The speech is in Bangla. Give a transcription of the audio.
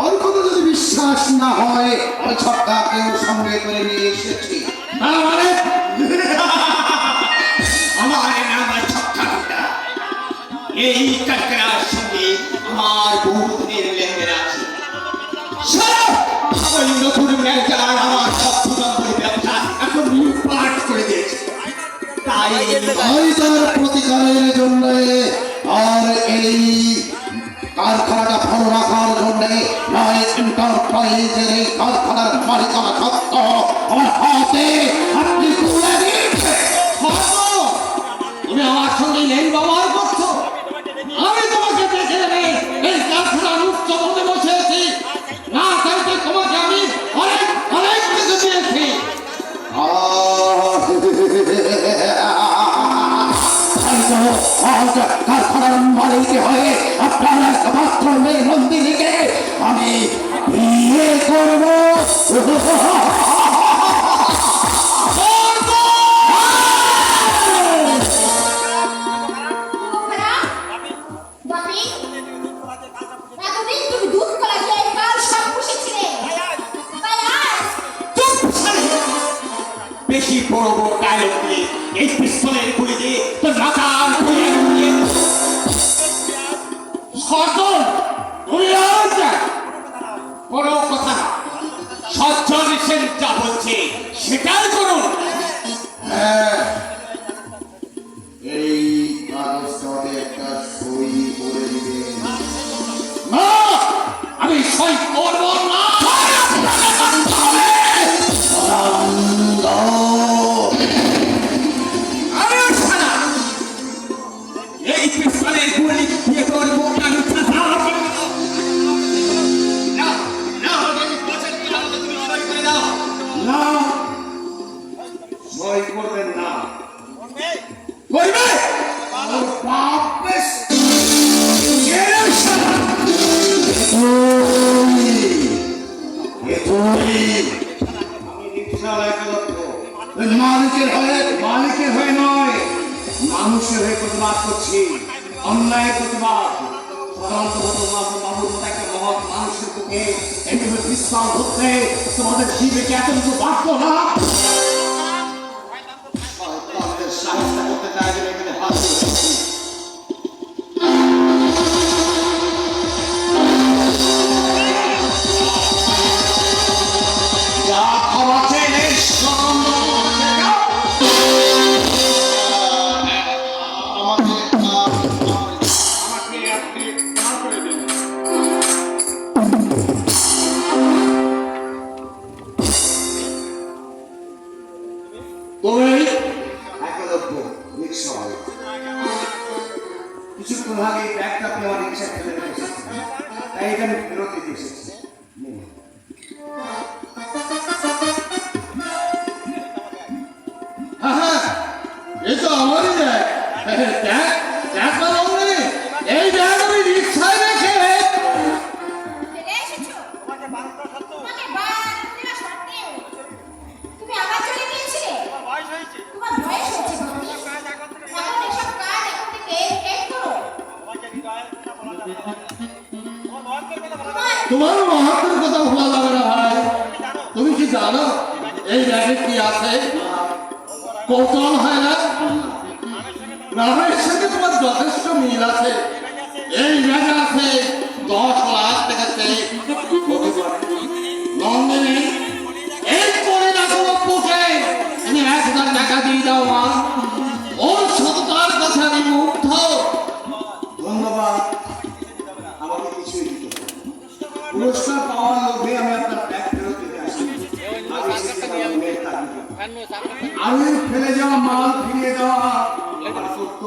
আমার কথা যদি বিশ্বাস না হয় আমি ছক্কাকেও সঙ্গে করে নিয়ে এসেছি। মানে? আমার নাম ছক্কা এই কারখানার সঙ্গে আমার বহুদিনের লেনদেন আছে। নতুন ম্যানেজার আমার সব নম্বরের ব্যবসা এখন লুটপাট করে দিয়েছে। তাই তার প্রতিকারের জন্য আর এই কারখানাটা ভালো রাখার জন্য নয় এই কারখানার মালিকানা সত্ত্ব আমার হাতে কারখানার মালিক হয়ে আপনার একমাত্র মেয়ে নন্দিনীকে আমি বিয়ে করব! বেশি বড় বড় ডায়লগ দিয়ে এই পিস্তলের গুলি দিয়ে তোর সজল কোনো কথা সজ্জন সেন যা বলছে সেটাই করুন। হ্যাঁ এই কাগজটাতে একটা সই করে দিবেন। আমি সই করব না! এই পিস্তলের গুলি দিয়ে তোর সই করবেন না করবে? মালিকের হয়ে মালিকের হয়ে নয় মানুষের হয়ে প্রতিবাদ করছি অন্যায় প্রতিবাদ মানুষের বুকে এইভাবে বিস্তার হচ্ছে তোমাদের জীবে কি এত কিছু না কিছুক্ষণ আগে ব্যাগটা আপনি আমার রিক্সা ফেলে তাই এখানে ফেরত দিতে এসেছি। তোমার মহাত্মের কথা ভোলা যাবে না ভাই। তুমি কি জানো এই ব্যাগে কি আছে? কৌতূহল হয় না? রামের সাথে তোমার যথেষ্ট মিল আছে। পুরস্কার পাওয়ার লোভে আমি আপনার ব্যাগ ফেরত দিতে ফেলে যাওয়া মাল ফিরিয়ে দেওয়া সত্য